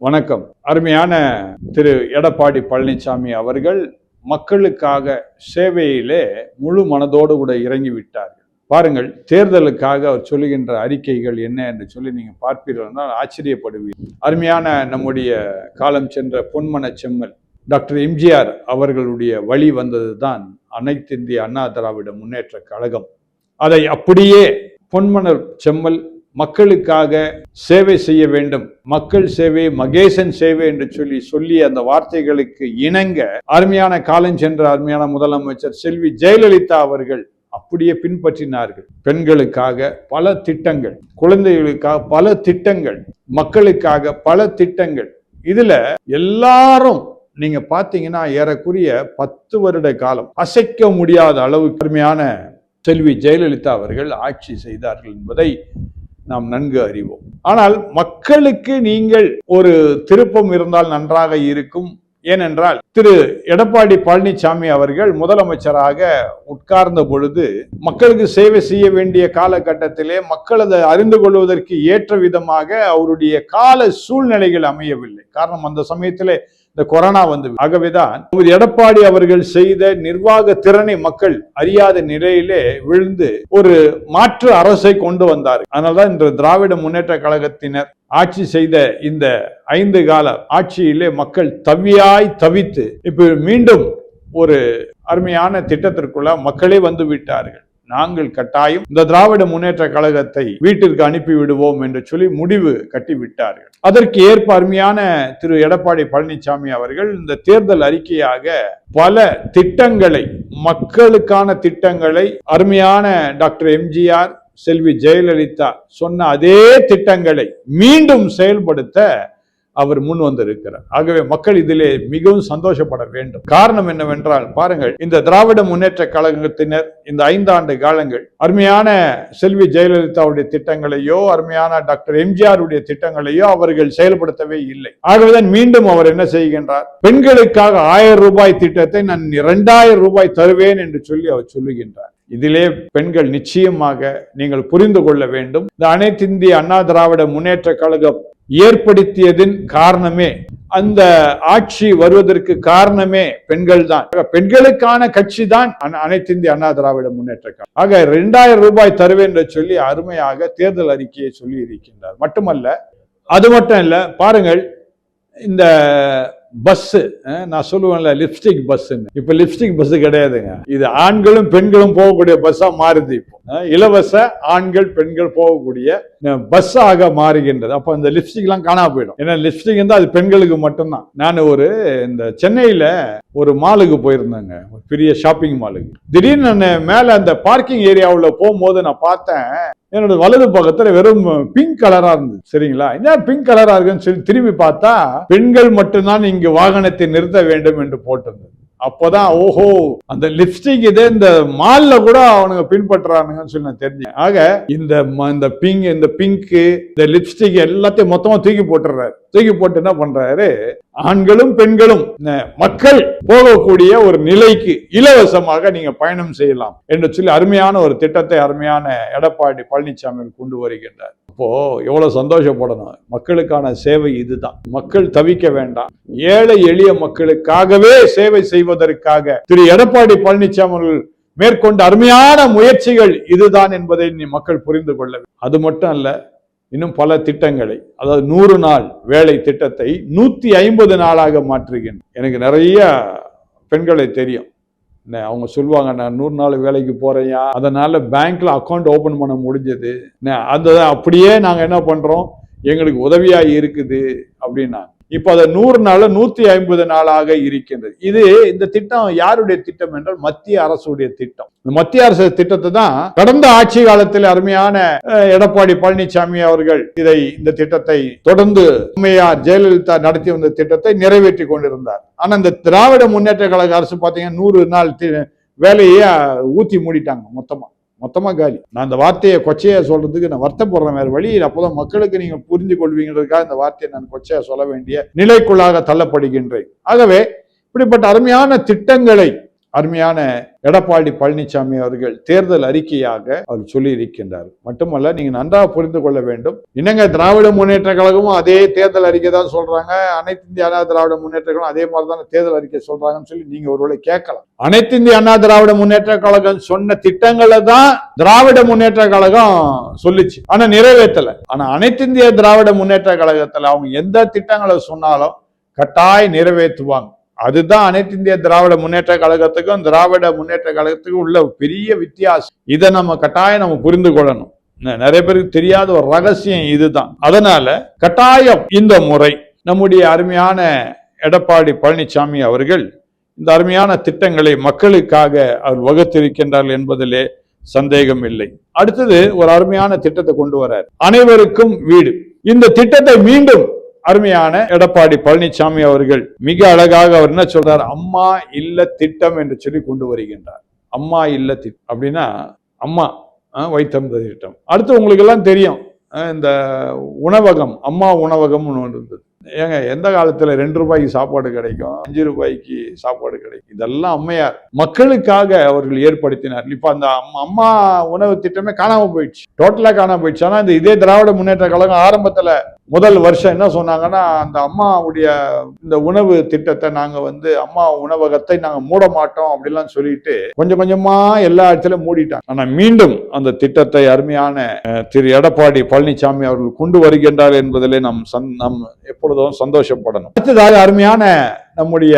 வணக்கம். அருமையான திரு எடப்பாடி பழனிசாமி அவர்கள் மக்களுக்காக சேவையிலே முழு மனதோடு கூட இறங்கி விட்டார்கள். பாருங்கள் தேர்தலுக்காக அவர் சொல்லுகின்ற அறிக்கைகள் என்ன என்று சொல்லி நீங்கள் பார்ப்பீர்கள் என்றால் ஆச்சரியப்படுவீர்கள். அருமையான நம்முடைய காலம் சென்ற பொன்மன செம்மல் டாக்டர் எம்ஜிஆர் அவர்களுடைய வழி வந்ததுதான் அனைத்து இந்திய அண்ணா திராவிட முன்னேற்ற கழகம். அதை அப்படியே பொன்மணர் செம்மல் மக்களுக்காக சேவை செய்ய வேண்டும். மக்கள் சேவை மகேசன் சேவை என்று சொல்லி சொல்லி அந்த வார்த்தைகளுக்கு இணங்க அருமையான காலஞ்சென்ற அருமையான முதலமைச்சர் செல்வி ஜெயலலிதா அவர்கள் அப்படியே பின்பற்றினார்கள். பெண்களுக்காக பல திட்டங்கள் குழந்தைகளுக்காக பல திட்டங்கள் மக்களுக்காக பல திட்டங்கள். இதுல எல்லாரும் நீங்க பாத்தீங்கன்னா ஏறக்குரிய பத்து வருட காலம் அசைக்க முடியாத அளவுக்கு அருமையான செல்வி ஜெயலலிதா அவர்கள் ஆட்சி செய்தார்கள் என்பதை நாம் நன்கு அறிவோம். ஆனால் மக்களுக்கு நீங்கள் ஒரு திருப்பம் இருந்தால் நன்றாக இருக்கும். ஏனென்றால் திரு எடப்பாடி பழனிசாமி அவர்கள் முதலமைச்சராக உட்கார்ந்த பொழுது மக்களுக்கு சேவை செய்ய வேண்டிய காலகட்டத்திலே மக்கள் அதை அறிந்து கொள்வதற்கு ஏற்ற விதமாக அவருடைய கால சூழ்நிலைகள் அமையவில்லை. காரணம் அந்த சமயத்திலே இந்த கொரோனா வந்து ஆகவேதான் திரு எடப்பாடி அவர்கள் செய்த நிர்வாக திறனை மக்கள் அறியாத நிலையிலே விழுந்து ஒரு மாற்று அரசை கொண்டு வந்தார் அதனால்தான் இன்று திராவிட முன்னேற்ற கழகத்தினர் ஆட்சி செய்த இந்த ஐந்து கால ஆட்சியிலே மக்கள் தவியாய் தவித்து இப்ப மீண்டும் ஒரு அருமையான திட்டத்திற்குள்ள மக்களே வந்து விட்டார்கள். நாங்கள் கட்டாயம் இந்த திராவிட முன்னேற்ற கழகத்தை வீட்டிற்கு அனுப்பி விடுவோம் என்று சொல்லி முடிவு கட்டிவிட்டார்கள். அதற்கு ஏற்ப அருமையான திரு எடப்பாடி பழனிசாமி அவர்கள் இந்த தேர்தல் அறிக்கையாக பல திட்டங்களை மக்களுக்கான திட்டங்களை அருமையான டாக்டர் எம்ஜிஆர் செல்வி ஜெயலலிதா சொன்ன அதே திட்டங்களை மீண்டும் செயல்படுத்த அவர் முன் வந்திருக்கிறார். ஆகவே மக்கள் இதிலே மிகவும் சந்தோஷப்பட வேண்டும். காரணம் என்னவென்றால் பாருங்கள் இந்த திராவிட முன்னேற்ற கழகத்தினர் இந்த ஐந்தாண்டு காலங்கள் அருமையான செல்வி ஜெயலலிதாவுடைய திட்டங்களையோ அருமையான டாக்டர் எம்ஜிஆருடைய திட்டங்களையோ அவர்கள் செயல்படுத்தவே இல்லை. ஆகவேதான் மீண்டும் அவர் என்ன செய்கின்றார்? பெண்களுக்காக ஆயிரம் ரூபாய் திட்டத்தை நான் இரண்டாயிரம் ரூபாய் தருவேன் என்று சொல்லி அவர் சொல்லுகின்றார். இதிலே பெண்கள் நிச்சயமாக நீங்கள் புரிந்து கொள்ள வேண்டும். இந்த அனைத்து இந்திய அண்ணா திராவிட முன்னேற்ற கழகம் ஏற்படுத்தியதின் காரணமே அந்த ஆட்சி வருவதற்கு காரணமே பெண்கள் தான். பெண்களுக்கான கட்சி தான் அனைத்து இந்திய அண்ணா திராவிட முன்னேற்ற கழகம். ஆக இரண்டாயிரம் ரூபாய் தருவேன் என்று சொல்லி அருமையாக தேர்தல் அறிக்கையை சொல்லி இருக்கின்றார் மட்டுமல்ல அது மட்டும் இல்லை பாருங்கள் இந்த பஸ்ஸு eh, நான் சொல்லுவேன்ல லிப்ஸ்டிக் பஸ்ஸுன்னு இப்போ லிப்ஸ்டிக் பஸ்ஸு கிடையாதுங்க. இது ஆண்களும் பெண்களும் போகக்கூடிய பஸ்ஸாக மாறுது இப்போ. இலவச ஆண்கள் பெண்கள் போகக்கூடிய பஸ்ஸாக மாறுகின்றது. அப்போ இந்த லிப்ஸ்டிக்லாம் காணாம போயிடும். ஏன்னா லிப்ஸ்டிக் வந்து அது பெண்களுக்கு மட்டும்தான். நான் ஒரு இந்த சென்னையில் ஒரு மாலுக்கு போயிருந்தேங்க. ஒரு பெரிய ஷாப்பிங் மாலுக்கு. திடீர்னு நான் மேலே அந்த பார்க்கிங் ஏரியாவில் போகும்போது நான் பார்த்தேன் என்னோட வலது பக்கத்துல வெறும் பிங்க் கலரா இருந்தது. சரிங்களா? என்ன பிங்க் கலரா இருக்குன்னு சொல்லி திரும்பி பார்த்தா பெண்கள் மட்டும்தான் இங்கு வாகனத்தை நிறுத்த வேண்டும் என்று போட்டிருந்தது அப்போதான் ஓஹோ அந்த லிப்ஸ்டிக் இதே இந்த மால்ல கூட அவனுங்க பின்பற்றுறானுங்கன்னு சொல்லி நான் தெரிஞ்சேன். ஆக இந்த ம- இந்த பிங்க் இந்த பிங்க் இந்த லிப்ஸ்டிக் எல்லாத்தையும் மொத்தமா தூக்கி போட்டுறாரு தூக்கி போட்டு என்ன பண்றாரு? ஆண்களும் பெண்களும் மக்கள் போகக்கூடிய ஒரு நிலைக்கு இலவசமாக நீங்க பயணம் செய்யலாம் என்று சொல்லி அருமையான ஒரு திட்டத்தை அருமையான எடப்பாடி பழனிசாமி கொண்டு வருகின்றார். அப்போ எவ்வளவு சந்தோஷப்படணும். மக்களுக்கான சேவை இதுதான். மக்கள் தவிக்க வேண்டாம். ஏழை எளிய மக்களுக்காகவே சேவை செய்வதற்காக திரு எடப்பாடி பழனிசாமி மேற்கொண்ட அருமையான முயற்சிகள் இதுதான் என்பதை நீ மக்கள் புரிந்து கொள்ள அது மட்டும் அல்ல இன்னும் பல திட்டங்களை அதாவது நூறு நாள் வேலை திட்டத்தை நூற்றி ஐம்பது நாளாக மாற்றுகின்றன. எனக்கு நிறைய பெண்களை தெரியும். என்ன, அவங்க சொல்லுவாங்க நான் நூறு நாள் வேலைக்கு போறேயா அதனால பேங்க்ல அக்கௌண்ட் ஓபன் பண்ண முடிஞ்சது. என்ன, அந்த அப்படியே நாங்கள் என்ன பண்றோம்? எங்களுக்கு உதவியாக இருக்குது அப்படின்னா இப்போ அதை நூறு நாள் நூத்தி ஐம்பது நாளாக இருக்கின்றது. இது இந்த திட்டம் யாருடைய திட்டம் என்றால் மத்திய அரசுடைய திட்டம். இந்த மத்திய அரசு திட்டத்தை தான் கடந்த ஆட்சி காலத்தில் அருமையான எடப்பாடி பழனிசாமி அவர்கள் இதை இந்த திட்டத்தை தொடர்ந்து அம்மையார் ஜெயலலிதா நடத்தி வந்த திட்டத்தை நிறைவேற்றி கொண்டிருந்தார். ஆனா இந்த திராவிட முன்னேற்ற கழக அரசு பார்த்தீங்கன்னா நூறு நாள் தி- வேலையை ஊத்தி மூடிட்டாங்க மொத்தமா. மொத்தமாக காலி நான் அந்த வார்த்தையை கொச்சையாக சொல்றதுக்கு நான் வருத்தப்படுறேன் வேறு வழி இல்லை. அப்பதான் மக்களுக்கு நீங்கள் புரிந்து கொள்வீங்கிறதுக்காக இந்த வார்த்தையை நான் கொச்சையாக சொல்ல வேண்டிய நிலைக்குள்ளாக தள்ளப்படுகின்றேன் ஆகவே இப்படிப்பட்ட அருமையான திட்டங்களை அருமையான எடப்பாடி பழனிசாமி அவர்கள் தேர்தல் அறிக்கையாக அவர் சொல்லி இருக்கின்றார் மட்டுமல்ல நீங்க நன்றாக புரிந்து கொள்ள வேண்டும். என்னங்க திராவிட முன்னேற்ற கழகமும் அதே தேர்தல் அறிக்கை தான் சொல்றாங்க. அனைத்து இந்திய அண்ணா திராவிட முன்னேற்ற கழகம் அதே மாதிரிதான் தேர்தல் அறிக்கை சொல்றாங்கன்னு சொல்லி நீங்க ஒருவேளை கேட்கலாம். அனைத்து இந்திய அண்ணா திராவிட முன்னேற்ற கழகம் சொன்ன திட்டங்களை தான் திராவிட முன்னேற்ற கழகம் சொல்லுச்சு. ஆனா நிறைவேற்றல. ஆனா அனைத்து இந்திய திராவிட முன்னேற்ற கழகத்துல அவங்க எந்த திட்டங்களை சொன்னாலும் கட்டாய நிறைவேற்றுவாங்க. அதுதான் அனைத்து இந்திய திராவிட முன்னேற்ற கழகத்துக்கும் திராவிட முன்னேற்ற கழகத்துக்கும் உள்ள பெரிய வித்தியாசம். இதை நம்ம கட்டாயம் நம்ம புரிந்து கொள்ளணும். நிறைய பேருக்கு தெரியாத ஒரு ரகசியம் இதுதான். அதனால கட்டாயம் இந்த முறை நம்முடைய அருமையான எடப்பாடி பழனிசாமி அவர்கள் இந்த அருமையான திட்டங்களை மக்களுக்காக அவர் வகுத்திருக்கின்றார்கள் என்பதிலே சந்தேகம் இல்லை. அடுத்தது ஒரு அருமையான திட்டத்தை கொண்டு வரார் அனைவருக்கும் வீடு. இந்த திட்டத்தை மீண்டும் அருமையான எடப்பாடி பழனிசாமி அவர்கள் மிக அழகாக அவர் என்ன சொல்றார்? அம்மா இல்ல திட்டம் என்று சொல்லி கொண்டு வருகின்றார். அம்மா இல்ல திட்டம் அப்படின்னா அம்மா வைத்தம் திட்டம். அடுத்து உங்களுக்கு எல்லாம் தெரியும். இந்த உணவகம் அம்மா உணவகம்னு ஒன்று இருந்தது. ஏங்க எந்த காலத்துல ரெண்டு ரூபாய்க்கு சாப்பாடு கிடைக்கும்? அஞ்சு ரூபாய்க்கு சாப்பாடு கிடைக்கும்? இதெல்லாம் அம்மையார். மக்களுக்காக அவர்கள் ஏற்படுத்தினார். இப்ப அந்த அம்மா- அம்மா உணவு திட்டமே காணாம போயிடுச்சு. டோட்டலா காணாம போயிடுச்சு. ஆனா இந்த இதே திராவிட முன்னேற்ற கழகம் ஆரம்பத்துல முதல் வருஷம் என்ன சொன்னாங்கன்னா அந்த அம்மாவுடைய இந்த உணவு திட்டத்தை நாங்க வந்து அம்மா உணவகத்தை நாங்க மூட மாட்டோம் அப்படிலாம் சொல்லிட்டு கொஞ்சம் கொஞ்சமா எல்லா இடத்துலயும் மூடிட்டாங்க. ஆனா மீண்டும் அந்த திட்டத்தை அருமையான திரு எடப்பாடி பழனிசாமி அவர்கள் கொண்டு வருகின்றார் என்பதிலே நம் சந்- நாம் எப்பொழுதும் சந்தோஷப்படணும். அடுத்ததாக அருமையான நம்முடைய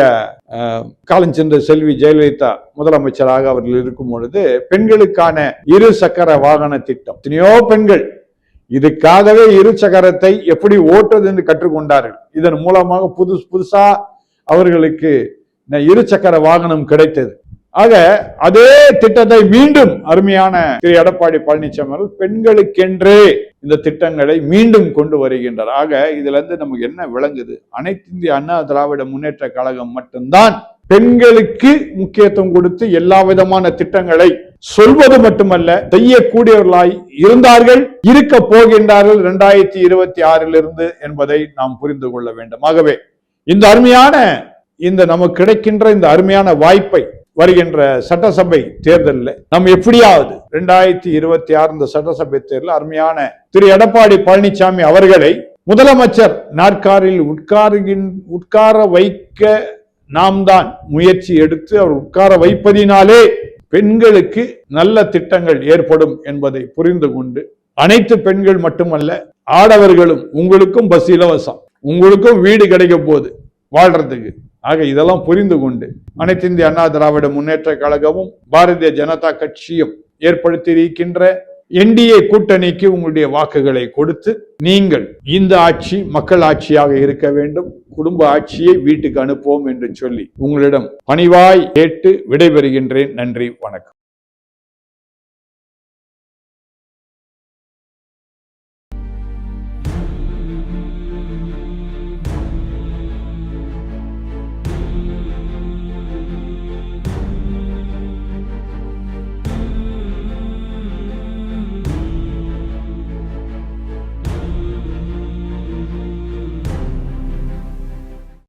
காலஞ்சென்ற செல்வி ஜெயலலிதா முதலமைச்சராக அவர்கள் இருக்கும் பொழுது பெண்களுக்கான இரு சக்கர வாகன திட்டம். எத்தனையோ பெண்கள் இதுக்காகவே இரு சக்கரத்தை எப்படி ஓட்டுறது என்று கற்றுக்கொண்டார்கள். இதன் மூலமாக புது புதுசா அவர்களுக்கு இரு சக்கர வாகனம் கிடைத்தது. ஆக அதே திட்டத்தை மீண்டும் அருமையான திரு. எடப்பாடி பழனிசாமி அவர்கள் பெண்களுக்கென்றே இந்த திட்டங்களை மீண்டும் கொண்டு வருகின்றார். ஆக இதுல இருந்து நமக்கு என்ன விளங்குது? அனைத்து இந்திய அண்ணா திராவிட முன்னேற்ற கழகம் மட்டும்தான் பெண்களுக்கு முக்கியத்துவம் கொடுத்து எல்லா விதமான திட்டங்களை சொல்வது மட்டுமல்ல செய்யக்கூடியவர்களாய் இருந்தார்கள் இருக்க போகின்றார்கள் இரண்டாயிரத்தி இருபத்தி ஆறிலிருந்து என்பதை நாம் புரிந்து கொள்ள வேண்டும். ஆகவே இந்த அருமையான இந்த நமக்கு கிடைக்கின்ற இந்த அருமையான வாய்ப்பை வருகின்ற சட்டசபை தேர்தலில் நம்ம எப்படியாவது ரெண்டாயிரத்தி இருபத்தி ஆறு இந்த சட்டசபை தேர்தலில் அருமையான திரு எடப்பாடி பழனிசாமி அவர்களை முதலமைச்சர் நாற்காரில் உட்காருகின் உட்கார வைக்க நாம் தான் முயற்சி எடுத்து அவர் உட்கார வைப்பதினாலே பெண்களுக்கு நல்ல திட்டங்கள் ஏற்படும் என்பதை புரிந்து கொண்டு அனைத்து பெண்கள் மட்டுமல்ல ஆடவர்களும் உங்களுக்கும் பஸ் இலவசம். உங்களுக்கும் வீடு கிடைக்க போகுது. வாழ்றதுக்கு. ஆக இதெல்லாம் புரிந்து கொண்டு அனைத்து இந்திய அண்ணா திராவிட முன்னேற்ற கழகமும் பாரதிய ஜனதா கட்சியும் ஏற்படுத்தி இருக்கின்ற என்டிஏ கூட்டணிக்கு உங்களுடைய வாக்குகளை கொடுத்து நீங்கள் இந்த ஆட்சி மக்கள் ஆட்சியாக இருக்க வேண்டும் குடும்ப ஆட்சியை வீட்டுக்கு அனுப்புவோம் என்று சொல்லி உங்களிடம் பணிவாய் கேட்டு விடைபெறுகின்றேன். நன்றி வணக்கம்.